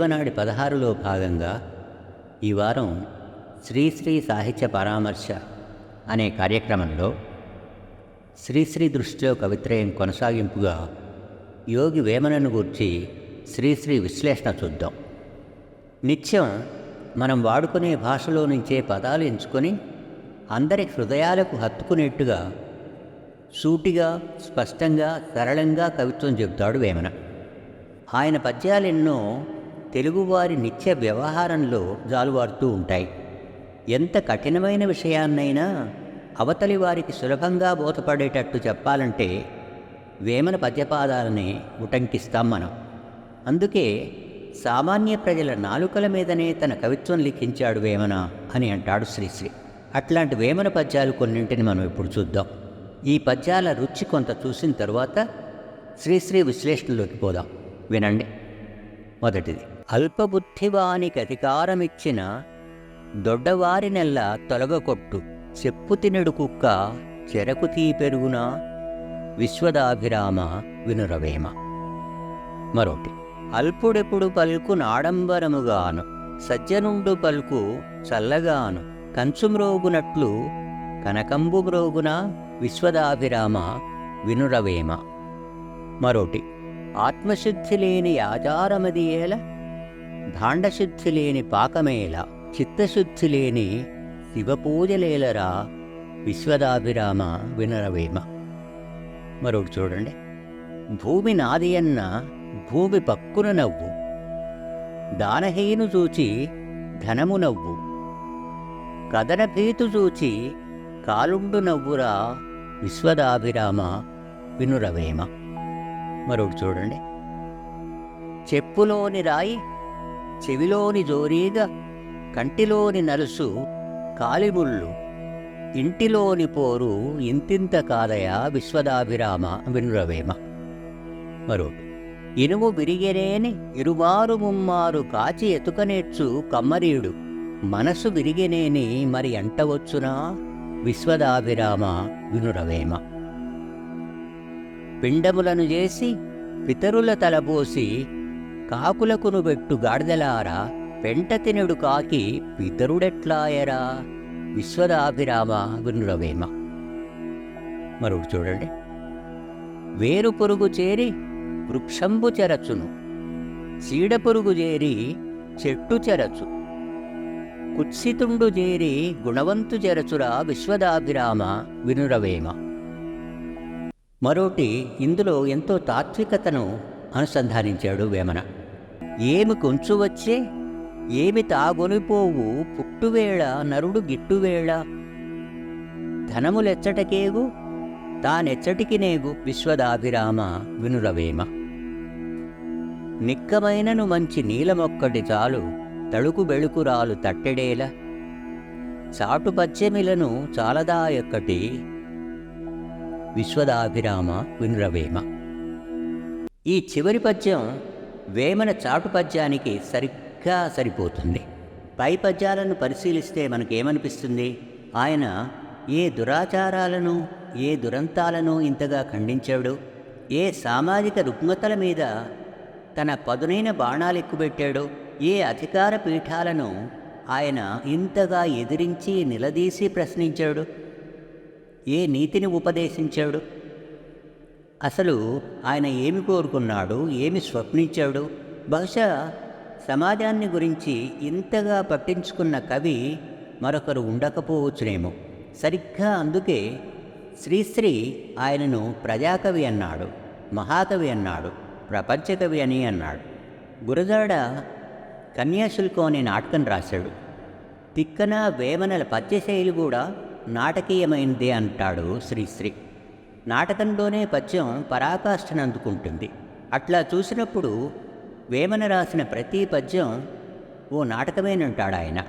జీవనాడి పదహారులో భాగంగా ఈ వారం శ్రీశ్రీ సాహిత్య పరామర్శ అనే కార్యక్రమంలో శ్రీశ్రీ దృష్టిలో కవిత్రయం కొనసాగింపుగా యోగి వేమనను గూర్చి శ్రీశ్రీ విశ్లేషణ చూద్దాం. నిత్యం మనం వాడుకునే భాషలో నుంచే పదాలు ఎంచుకొని అందరి హృదయాలకు హత్తుకునేట్టుగా సూటిగా స్పష్టంగా సరళంగా కవిత్వం చెబుతాడు వేమన. ఆయన పద్యాలెన్నో తెలుగువారి నిత్య వ్యవహారంలో జాలువారుతూ ఉంటాయి. ఎంత కఠినమైన విషయాన్నైనా అవతలి వారికి సులభంగా బోధపడేటట్టు చెప్పాలంటే వేమన పద్యపాదాలని ఉటంకిస్తాం మనం. అందుకే సామాన్య ప్రజల నాలుకల మీదనే తన కవిత్వం లిఖించాడు వేమన అని అంటాడు శ్రీశ్రీ. అట్లాంటి వేమన పద్యాలు కొన్నింటిని మనం ఇప్పుడు చూద్దాం. ఈ పద్యాల రుచి కొంత చూసిన తరువాత శ్రీశ్రీ విశ్లేషణలోకి పోదాం. వినండి. మొదటిది. అల్పబుద్ధివానికి అధికారమిచ్చిన దొడ్డవారినెల్లా తొలగకొట్టు చెప్పు తినడు కుక్క చెరకు తీ పెరుగున? విశ్వదాభిరామ వినురవేమ. మరొకటి అల్పుడెప్పుడు పలుకు నాడంబరముగాను సజ్జనుండు పలుకు చల్లగాను కంచుమ్రోగునట్లు కనకంబు మ్రోగున విశ్వదాభిరామ వినురవేమ. మరోటి ఆత్మశుద్ధి లేని ఆచారమది ఏల? దాండశుద్ధి లేని పాకమేల చిత్తశుద్ధి లేని శివపూజలేలరా విశ్వదాభిరామ వినరవేమ. మరొకటి చూడండి. భూమి నాది అన్న భూమి పక్కున నవ్వు. దానహీను చూచి ధనము నవ్వు. కదనభీతు చూచి కాలుండు నవ్వురా విశ్వదాభిరామ వినురవేమ. మరొకటి చూడండి. చెప్పులోని రాయి చెవిలోని జోరీగా కంటిలోని నలుసు కాలిముళ్ళు. ఇంటిలోని పోరు ఇంతింత కాదయ విశ్వదాభిరామ వినురవేమ. మరొకటి ఇనుము విరిగెనేని ఇరుమారు ముమ్మారు కాచి ఎతుకనేర్చు కమ్మరీడు. మనసు విరిగెనేని మరి అంటవచ్చునా విశ్వదాభిరామ వినురవేమ. పిండములను చేసి పితరుల తలబోసి కాకులకును పెట్టు గాడిదలారా పెంట తినడు కాకి పితరుడెట్లాయరా? విశ్వదాభిరామ వినురవేమ మరొకటి చూడండి. వేరు పురుగు చేరి వృక్షంబు చెరచును. చీడ పురుగు చేరి చెట్టు చెరచు. కుత్సితుండు చేరి గుణవంతు చెరచురా విశ్వదాభిరామ వినురవేమ మరోటి ఇందులో ఎంతో తాత్వికతను అనుసంధానించాడు వేమన. ఏమి కొంచు వచ్చే? ఏమి తాగొనిపోవు? పుట్టువేళ నరుడు గిట్టువేళ. ధనములెచ్చటకేగు? తానెచ్చటికి నేగు? విశ్వదాభిరామ వినురవేమ. నిక్కమైనను మంచి నీలమొక్కటి చాలు తడుకు బెళుకురాలు తట్టెడేల. చాటు పచ్చెమిలను చాలదా యొక్కటి విశ్వదాభిరామ వినురవేమ. ఈ చివరి పద్యం వేమన చాటు పద్యానికి సరిగ్గా సరిపోతుంది. పై పద్యాలను పరిశీలిస్తే మనకేమనిపిస్తుంది? ఆయన ఏ దురాచారాలను ఏ దురంతాలను ఇంతగా ఖండించాడు? ఏ సామాజిక రుగ్మతల మీద తన పదునైన బాణాలు ఎక్కుబెట్టాడు ఏ అధికార పీఠాలను ఆయన ఇంతగా ఎదిరించి నిలదీసి ప్రశ్నించాడు? ఏ నీతిని ఉపదేశించాడు? అసలు ఆయన ఏమి కోరుకున్నాడు? ఏమి స్వప్నించాడు? బహుశా సమాజాన్ని గురించి ఇంతగా పట్టించుకున్న కవి మరొకరు ఉండకపోవచ్చునేమో. సరిగ్గా అందుకే శ్రీశ్రీ ఆయనను ప్రజాకవి అన్నాడు మహాకవి అన్నాడు ప్రపంచకవి అని అన్నాడు. గురజాడ కన్యాశుల్కం అనే నాటకం రాశాడు. తిక్కన వేమనల పద్యశైలి కూడా నాటకీయమైనదే అంటాడు శ్రీశ్రీ. నాటకంలోనే పద్యం పరాకాష్ఠను అందుకుంటుంది. అట్లా చూసినప్పుడు వేమన రాసిన ప్రతి పద్యం ఓ నాటకమేనంటాడు ఆయన.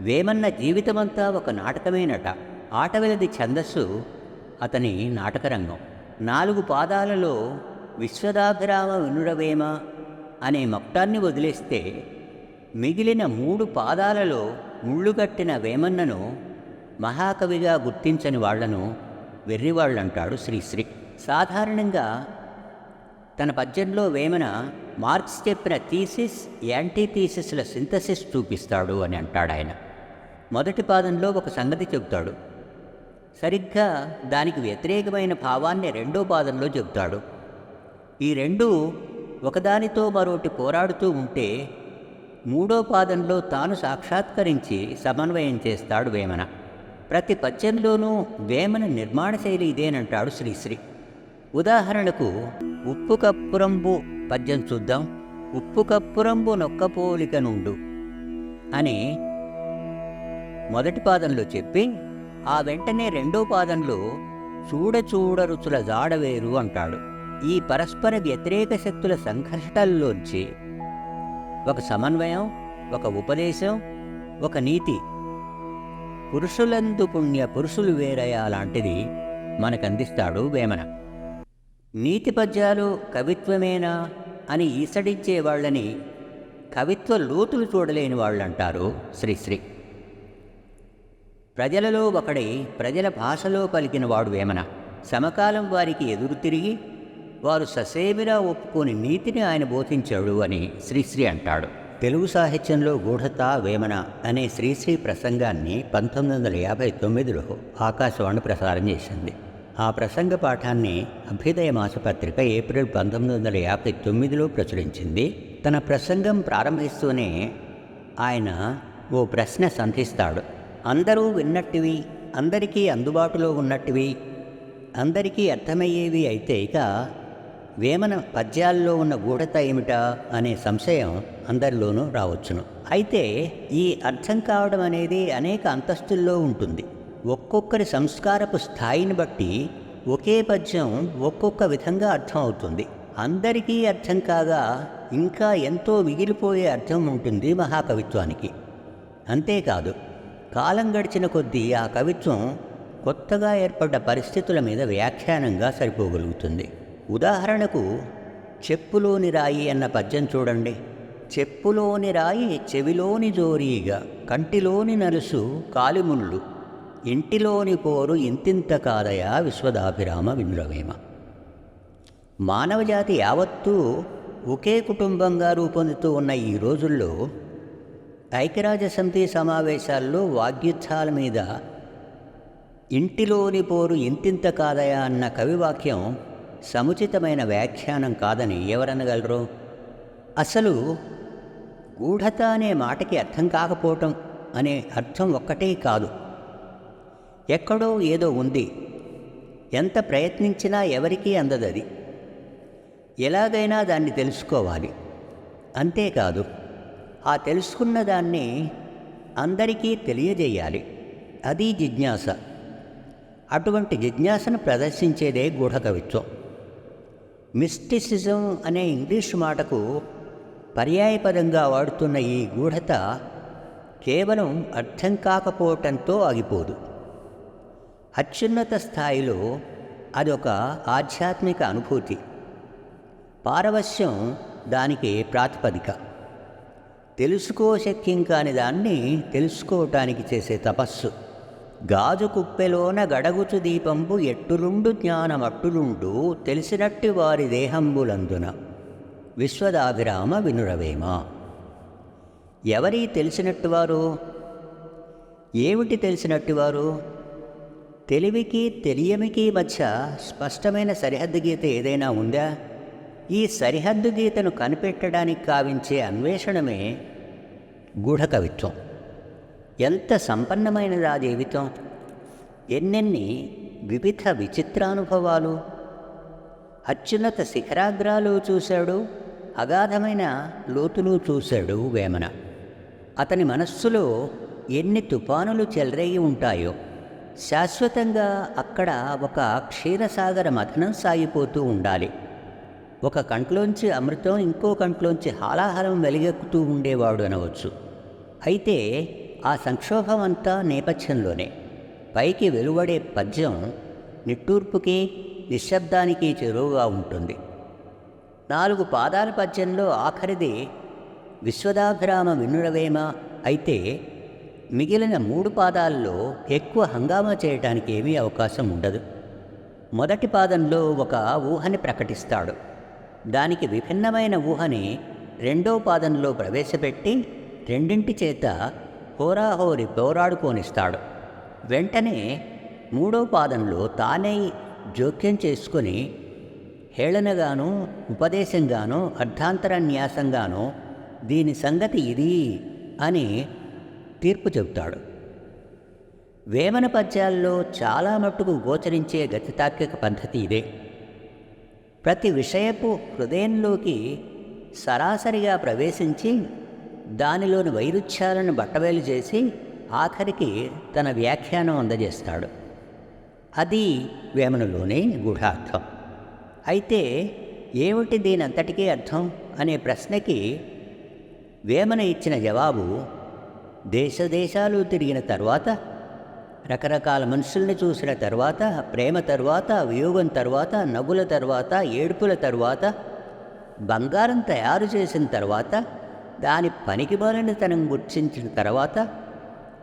వేమన్న జీవితమంతా ఒక నాటకమేనట. ఆటవెలది ఛందస్సు అతని నాటకరంగం. నాలుగు పాదాలలో విశ్వదాభిరామ వినురవేమ అనే మొత్తాన్ని వదిలేస్తే మిగిలిన మూడు పాదాలలో ముళ్ళుగట్టిన వేమన్నను మహాకవిగా గుర్తించని వాళ్ళను వెర్రివాళ్ళంటాడు శ్రీశ్రీ సాధారణంగా తన పద్యంలో వేమన మార్క్స్ చెప్పిన థీసిస్ యాంటీథీసిస్ల సింథసిస్ చూపిస్తాడు అని అంటాడు ఆయన. మొదటి పాదంలో ఒక సంగతి చెబుతాడు. సరిగ్గా దానికి వ్యతిరేకమైన భావాన్ని రెండో పాదంలో చెబుతాడు. ఈ రెండు ఒకదానితో మరోటి పోరాడుతూ ఉంటే మూడో పాదంలో తాను సాక్షాత్కరించి సమన్వయం చేస్తాడు వేమన. ప్రతి పద్యంలోనూ వేమన నిర్మాణ శైలి ఇదేనంటాడు శ్రీశ్రీ. ఉదాహరణకు ఉప్పు కప్పురంబు పద్యం చూద్దాం. ఉప్పు కప్పురంబు నొక్కపోలిక నుండు అని మొదటి పాదంలో చెప్పి ఆ వెంటనే రెండో పాదంలో చూడ చూడ రుచుల జాడవేరు అంటాడు. ఈ పరస్పర వ్యతిరేక శక్తుల సంఘర్షణల్లోంచి ఒక సమన్వయం ఒక ఉపదేశం ఒక నీతి పురుషులందు పుణ్య పురుషులు వేరయా లాంటిది మనకందిస్తాడు వేమన. నీతి పద్యాలు కవిత్వమేనా అని ఈసడించే వాళ్ళని కవిత్వ లోతులు చూడలేని వాళ్ళంటారు శ్రీశ్రీ ప్రజలలో ఒకడై ప్రజల భాషలో పలికిన వాడు వేమన. సమకాలం వారికి ఎదురు తిరిగి వారు ససేమిరా ఒప్పుకొని నీతిని ఆయన బోధించాడు అని శ్రీశ్రీ అంటాడు. తెలుగు సాహిత్యంలో గూఢత వేమన అనే శ్రీశ్రీ ప్రసంగాన్ని పంతొమ్మిది వందల యాభై తొమ్మిదిలో ఆకాశవాణి ప్రసారం చేసింది. ఆ ప్రసంగ పాఠాన్ని అభ్యుదయ మాసపత్రిక ఏప్రిల్ పంతొమ్మిది వందల యాభై తొమ్మిదిలో ప్రచురించింది. తన ప్రసంగం ప్రారంభిస్తూనే ఆయన ఓ ప్రశ్న సంధిస్తాడు. అందరూ విన్నట్టివి అందరికీ అందుబాటులో ఉన్నట్టువి అందరికీ అర్థమయ్యేవి అయితే ఇక వేమన పద్యాల్లో ఉన్న గూఢత ఏమిటా అనే సంశయం అందరిలోనూ రావచ్చును. అయితే ఈ అర్థం కావడం అనేది అనేక అంతస్తుల్లో ఉంటుంది. ఒక్కొక్కరి సంస్కారపు స్థాయిని బట్టి ఒకే పద్యం ఒక్కొక్క విధంగా అర్థం అవుతుంది. అందరికీ అర్థం కాగా ఇంకా ఎంతో మిగిలిపోయే అర్థం ఉంటుంది మహాకవిత్వానికి. అంతేకాదు కాలం గడిచిన కొద్దీ ఆ కవిత్వం కొత్తగా ఏర్పడ్డ పరిస్థితుల మీద వ్యాఖ్యానంగా సరిపోగలుగుతుంది. ఉదాహరణకు చెప్పులోని రాయి అన్న పద్యం చూడండి. చెప్పులోని రాయి చెవిలోని జోరీగా కంటిలోని నలుసు కాలిముళ్ళు. ఇంటిలోని పోరు ఇంతింత కాదయా విశ్వదాభిరామ వినురవేమ మానవజాతి యావత్తూ ఒకే కుటుంబంగా రూపొందుతూ ఉన్న ఈ రోజుల్లో ఐక్యరాజ్య సమితి సమావేశాల్లో వాగ్యుత్సాల మీద ఇంటిలోని పోరు ఇంతింత కాదయా అన్న కవివాక్యం సముచితమైన వ్యాఖ్యానం కాదని ఎవరనగలరు? అసలు గూఢత అనే మాటకి అర్థం కాకపోవటం అనే అర్థం ఒక్కటే కాదు. ఎక్కడో ఏదో ఉంది. ఎంత ప్రయత్నించినా ఎవరికీ అందదది. ఎలాగైనా దాన్ని తెలుసుకోవాలి. అంతేకాదు ఆ తెలుసుకున్న దాన్ని అందరికీ తెలియజేయాలి. అది జిజ్ఞాస. అటువంటి జిజ్ఞాసను ప్రదర్శించేదే గూఢకవిత్వం మిస్టిసిజం అనే ఇంగ్లీష్ మాటకు పర్యాయపదంగా వాడుతున్న ఈ గూఢత కేవలం అర్థం కాకపోవటంతో ఆగిపోదు. అత్యున్నత స్థాయిలో అదొక ఆధ్యాత్మిక అనుభూతి. పారవశ్యం దానికి ప్రాతిపదిక. తెలుసుకోశక్యం కాని దాన్ని తెలుసుకోవటానికి చేసే తపస్సు. గాజు కుప్పెలోన గడగుచు దీపంబు ఎట్టులుండు జ్ఞానమట్టులుండు తెలిసినట్టు వారి దేహంబులందున. విశ్వదాభిరామ వినురవేమ? ఎవరి తెలిసినట్టువారు? ఏమిటి తెలిసినట్టువారు? తెలివికి తెలియమికి మధ్య స్పష్టమైన సరిహద్దు గీత ఏదైనా ఉందా? ఈ సరిహద్దు గీతను కనిపెట్టడానికి కావించే అన్వేషణమే గూఢకవిత్వం. ఎంత సంపన్నమైనదా జీవితం? ఎన్నెన్ని వివిధ విచిత్రానుభవాలు? అత్యున్నత శిఖరాగ్రాలు చూశాడు అగాధమైన లోతులు చూశాడు వేమన. అతని మనస్సులో ఎన్ని తుఫానులు చెలరేగి ఉంటాయో. శాశ్వతంగా అక్కడ ఒక క్షీరసాగర మథనం సాగిపోతూ ఉండాలి. ఒక కంట్లోంచి అమృతం ఇంకో కంట్లోంచి హాలాహలం వెలిగెక్కుతూ ఉండేవాడు అనవచ్చు. అయితే ఆ సంక్షోభం అంతా నేపథ్యంలోనే పైకి వెలువడే పద్యం నిట్టూర్పుకి నిశ్శబ్దానికి చెరువుగా ఉంటుంది. నాలుగు పాదాల పద్యంలో ఆఖరిది విశ్వదాభిరామ వినురవేమ అయితే మిగిలిన మూడు పాదాల్లో ఎక్కువ హంగామా చేయటానికి ఏమీ అవకాశం ఉండదు. మొదటి పాదంలో ఒక ఊహని ప్రకటిస్తాడు. దానికి విభిన్నమైన ఊహని రెండో పాదంలో ప్రవేశపెట్టి రెండింటి చేత హోరాహోరి పోరాడుకోనిస్తాడు. వెంటనే మూడో పాదంలో తానే జోక్యం చేసుకొని హేళనగాను ఉపదేశంగాను అర్ధాంతరన్యాసంగాను దీని సంగతి ఇది అని తీర్పు చెబుతాడు. వేమన పద్యాల్లో చాలా మట్టుకు గోచరించే గతితాత్విక పద్ధతి ఇదే. ప్రతి విషయపు హృదయంలోకి సరాసరిగా ప్రవేశించి దానిలోని వైరుధ్యాలను బట్టవేలు చేసి ఆఖరికి తన వ్యాఖ్యానం అందజేస్తాడు. అది వేమనలోని గూఢార్థం అయితే ఏమిటి దీనంతటికీ అర్థం? అనే ప్రశ్నకి వేమన ఇచ్చిన జవాబు దేశదేశాలు తిరిగిన తర్వాత రకరకాల మనుషుల్ని చూసిన తర్వాత ప్రేమ తర్వాత వియోగం తర్వాత నవ్వుల తర్వాత ఏడుపుల తర్వాత బంగారం తయారు చేసిన తర్వాత దాని పనికి పనికిమాలినతనం గుర్తించిన తర్వాత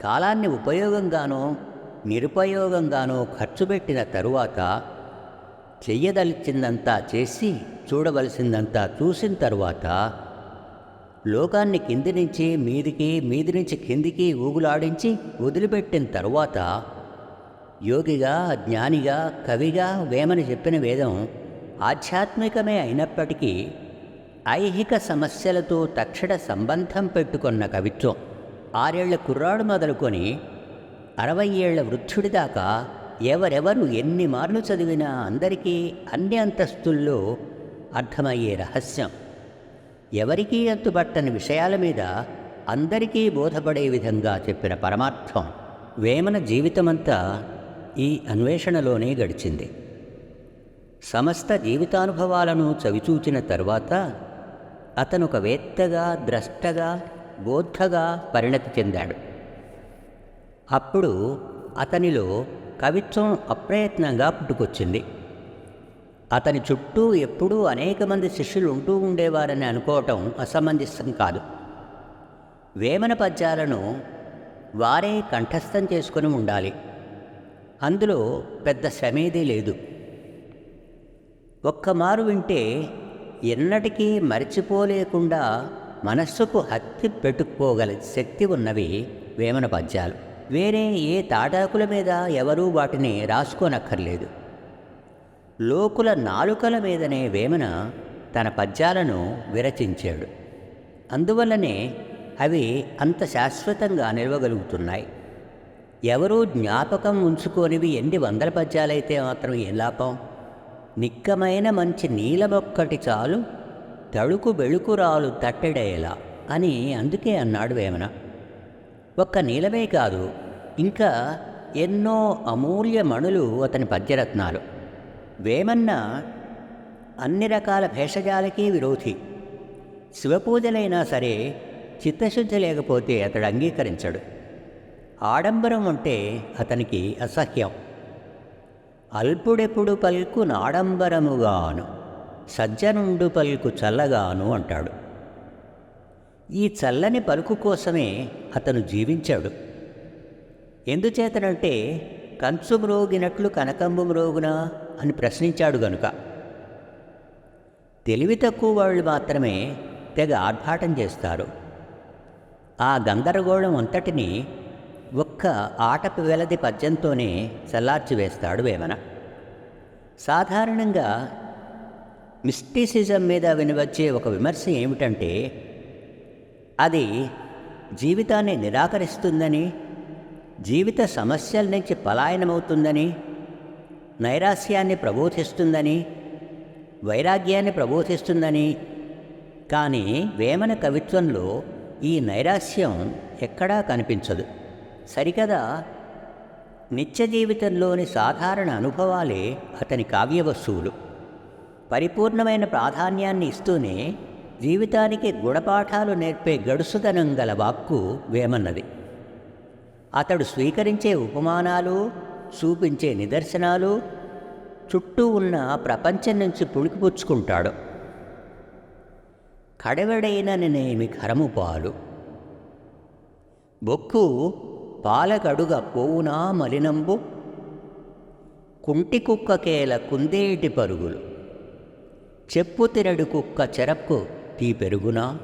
కాలాన్ని ఉపయోగంగానో నిరుపయోగంగానో ఖర్చు పెట్టిన తరువాత చెయ్యదలిచిందంతా చేసి చూడవలసిందంతా చూసిన తరువాత లోకాన్ని కింది నుంచి మీదికి మీది నుంచి కిందికి ఊగులాడించి వదిలిపెట్టిన తరువాత యోగిగా జ్ఞానిగా కవిగా వేమని చెప్పిన వేదం ఆధ్యాత్మికమే అయినప్పటికీ ఐహిక సమస్యలతో తక్షణ సంబంధం పెట్టుకున్న కవిత్వం. ఆరేళ్ళ కుర్రాడు మొదలుకొని అరవై ఏళ్ళ వృద్ధుడి దాకా ఎవరెవరు ఎన్ని మార్లు చదివినా అందరికీ అన్ని అంతస్తుల్లో అర్థమయ్యే రహస్యం. ఎవరికీ అంతుబట్టని విషయాల మీద అందరికీ బోధపడే విధంగా చెప్పిన పరమార్థం వేమన జీవితమంతా ఈ అన్వేషణలోనే గడిచింది. సమస్త జీవితానుభవాలను చవిచూచిన తరువాత అతను ఒక వేత్తగా ద్రష్టగా బోద్ధగా పరిణతి చెందాడు. అప్పుడు అతనిలో కవిత్వం అప్రయత్నంగా పుట్టుకొచ్చింది. అతని చుట్టూ ఎప్పుడూ అనేక మంది శిష్యులు ఉంటూ ఉండేవారని అనుకోవటం అసమంజసం కాదు. వేమన పద్యాలను వారే కంఠస్థం చేసుకుని ఉండాలి. అందులో పెద్ద శ్రమేదీ లేదు. ఒక్కమారు వింటే ఎన్నటికీ మరిచిపోలేకుండా మనస్సుకు హత్తి పెట్టుకోగల శక్తి ఉన్నవి వేమన పద్యాలు. వేరే ఏ తాటాకుల మీద ఎవరూ వాటిని రాసుకోనక్కర్లేదు. లోకుల నాలుకల మీదనే వేమన తన పద్యాలను విరచించాడు. అందువల్లనే అవి అంత శాశ్వతంగా నిలవగలుగుతున్నాయి. ఎవరూ జ్ఞాపకం ఉంచుకోనివి ఎన్ని వందల పద్యాలైతే మాత్రం ఏం లాభం? నిక్కమైన మంచి నీలమొక్కటి చాలు తడుకు బెళుకురాలు తట్టెడేలా అని అందుకే అన్నాడు వేమన. ఒక్క నీలమే కాదు ఇంకా ఎన్నో అమూల్య మణులు అతని పద్యరత్నాలు. వేమన్న అన్ని రకాల భేషజాలకి విరోధి. శివపూజలైనా సరే చిత్తశుద్ధి లేకపోతే అతడు అంగీకరించడు. ఆడంబరం అంటే అతనికి అసహ్యం. అల్పుడెప్పుడు పల్కు నాడంబరముగాను సజ్జనుండు పలుకు చల్లగాను అంటాడు. ఈ చల్లని పలుకు కోసమే అతను జీవించాడు. ఎందుచేతనంటే కంచు మ్రోగినట్లు కనకంబు మ్రోగునా అని ప్రశ్నించాడు గనుక. తెలివి తక్కువ వాళ్ళు మాత్రమే తెగ ఆర్భాటం చేస్తారు. ఆ గందరగోళం అంతటిని ఒక్క ఆటపు వెలది పద్యంతోనే చల్లార్చివేస్తాడు వేమన. సాధారణంగా మిస్టిసిజం మీద వినవచ్చే ఒక విమర్శ ఏమిటంటే అది జీవితాన్ని నిరాకరిస్తుందని జీవిత సమస్యల నుంచి పలాయనమవుతుందని నైరాస్యాన్ని ప్రబోధిస్తుందని వైరాగ్యాన్ని ప్రబోధిస్తుందని కానీ వేమన కవిత్వంలో ఈ నైరాస్యం ఎక్కడా కనిపించదు. సరికదా? నిత్య జీవితంలోని సాధారణ అనుభవాలే అతని కావ్య వస్తువులు పరిపూర్ణమైన ప్రాధాన్యాన్ని ఇస్తూనే జీవితానికి గుణపాఠాలు నేర్పే గడుసుదనం గల వాక్కు వేమన్నది. అతడు స్వీకరించే ఉపమానాలు చూపించే నిదర్శనాలు చుట్టూ ఉన్న ప్రపంచం నుంచి పుణికిపుచ్చుకుంటాడు. కడవడైననేమి కరము పాలు. బొక్కు పాలకడుగ పోవునా మలినంబు? కుంటి కుక్కకేల కుందేటి పరుగులు? చెప్పు తిరడు కుక్క చెరక్కు తీ పెరుగునా?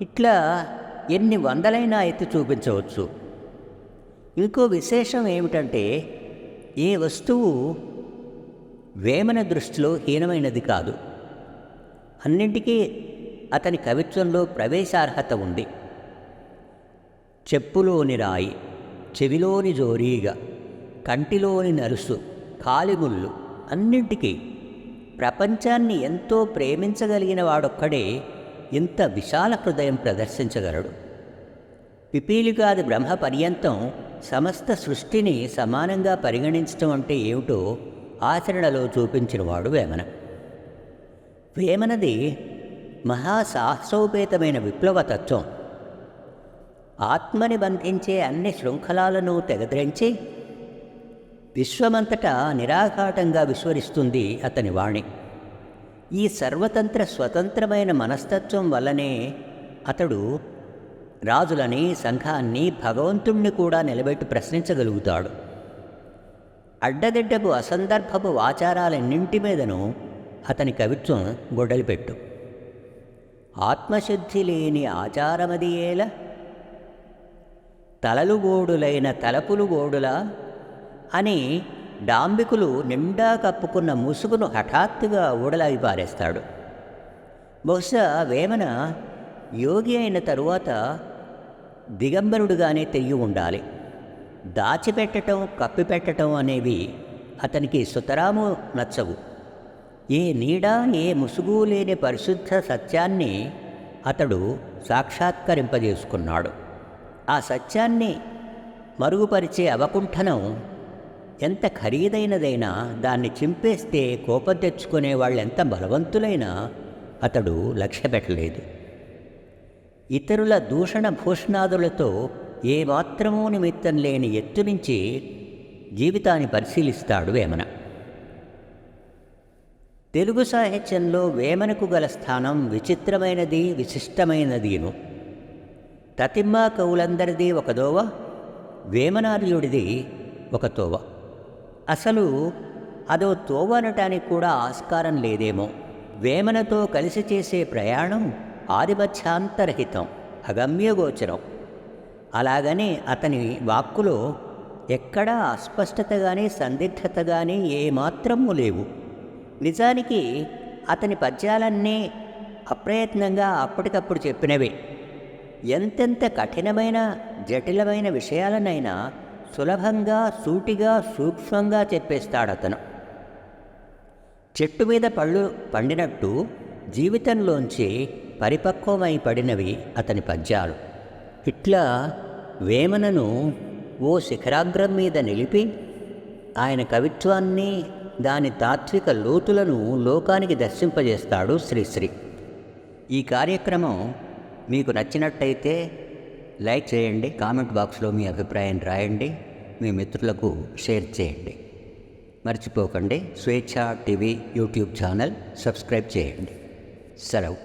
ఇట్లా ఎన్ని వందలైనా ఎత్తి చూపించవచ్చు. ఇంకో విశేషం ఏమిటంటే ఏ వస్తువు వేమన దృష్టిలో హీనమైనది కాదు. అన్నింటికీ అతని కవిత్వంలో ప్రవేశార్హత ఉంది. చెప్పులోని రాయి చెవిలోని జోరీగ కంటిలోని నరుసు కాలిముళ్ళు అన్నింటికీ ప్రపంచాన్ని ఎంతో ప్రేమించగలిగిన వాడొక్కడే ఇంత విశాల హృదయం ప్రదర్శించగలడు. పిపీలికాది బ్రహ్మ పర్యంతం సమస్త సృష్టిని సమానంగా పరిగణించటం అంటే ఏమిటో ఆచరణలో చూపించినవాడు వేమన. వేమనది మహాసాహసోపేతమైన విప్లవతత్వం ఆత్మని బంధించే అన్ని శృంఖలాలను తెగద్రించి విశ్వమంతటా నిరాఘాటంగా విస్మరిస్తుంది అతని వాణి. ఈ సర్వతంత్ర స్వతంత్రమైన మనస్తత్వం వల్లనే అతడు రాజులని సంఘాన్ని భగవంతుణ్ణి కూడా నిలబెట్టి ప్రశ్నించగలుగుతాడు. అడ్డదిడ్డపు అసందర్భపు ఆచారాలన్నింటి మీదను అతని కవిత్వం గొడలిపెట్టు ఆత్మశుద్ధి లేని ఆచారమది తలలు గోడులైన తలపులు గోడులా అని డాంబికులు నిండా కప్పుకున్న ముసుగును హఠాత్తుగా ఊడలాగి పారేస్తాడు. బహుశా వేమన యోగి అయిన తరువాత దిగంబరుడుగానే తెయ్యి ఉండాలి. దాచిపెట్టడం కప్పిపెట్టడం అనేవి అతనికి సుతరాము నచ్చవు. ఏ నీడ ఏ ముసుగు లేని పరిశుద్ధ సత్యాన్ని అతడు సాక్షాత్కరింపజేసుకున్నాడు. ఆ సత్యాన్ని మరుగుపరిచే అవకుంఠనం ఎంత ఖరీదైనదైనా దాన్ని చింపేస్తే కోపం తెచ్చుకునే వాళ్ళు ఎంత బలవంతులైనా అతడు లక్ష్య పెట్టలేదు ఇతరుల దూషణ భూషణాదులతో ఏమాత్రమూ నిమిత్తం లేని ఎత్తు నుంచి జీవితాన్ని పరిశీలిస్తాడు వేమన. తెలుగు సాహిత్యంలో వేమనకు గల స్థానం విచిత్రమైనది విశిష్టమైనదిను తతిమ్మ కవులందరిది ఒక దోవ వేమనార్యుడిది ఒక తోవ. అసలు అదో తోవ అనటానికి కూడా ఆస్కారం లేదేమో. వేమనతో కలిసి చేసే ప్రయాణం ఆదిమధ్యాంతరహితం అగమ్యగోచరం అలాగనే అతని వాక్కులో ఎక్కడా అస్పష్టత కానీ సందిగ్ధత కానీ ఏమాత్రము లేవు. నిజానికి అతని పద్యాలన్నీ అప్రయత్నంగా అప్పటికప్పుడు చెప్పినవే. ఎంతెంత కఠినమైన జటిలమైన విషయాలనైనా సులభంగా సూటిగా సూక్ష్మంగా చెప్పేస్తాడు అతను చెట్టు మీద పళ్ళు పండినట్టు జీవితంలోంచి పరిపక్వమై పడినవి అతని పద్యాలు. ఇట్లా వేమనను ఓ శిఖరాగ్రం మీద నిలిపి ఆయన కవిత్వాన్ని దాని తాత్విక లోతులను లోకానికి దర్శింపజేస్తాడు శ్రీశ్రీ. ఈ కార్యక్రమం మీకు నచ్చినట్టయితే లైక్ చేయండి కామెంట్ బాక్స్లో మీ అభిప్రాయం రాయండి మీ మిత్రులకు షేర్ చేయండి. మర్చిపోకండి స్వేచ్ఛ టీవీ యూట్యూబ్ ఛానల్ సబ్స్క్రైబ్ చేయండి. సెలవు.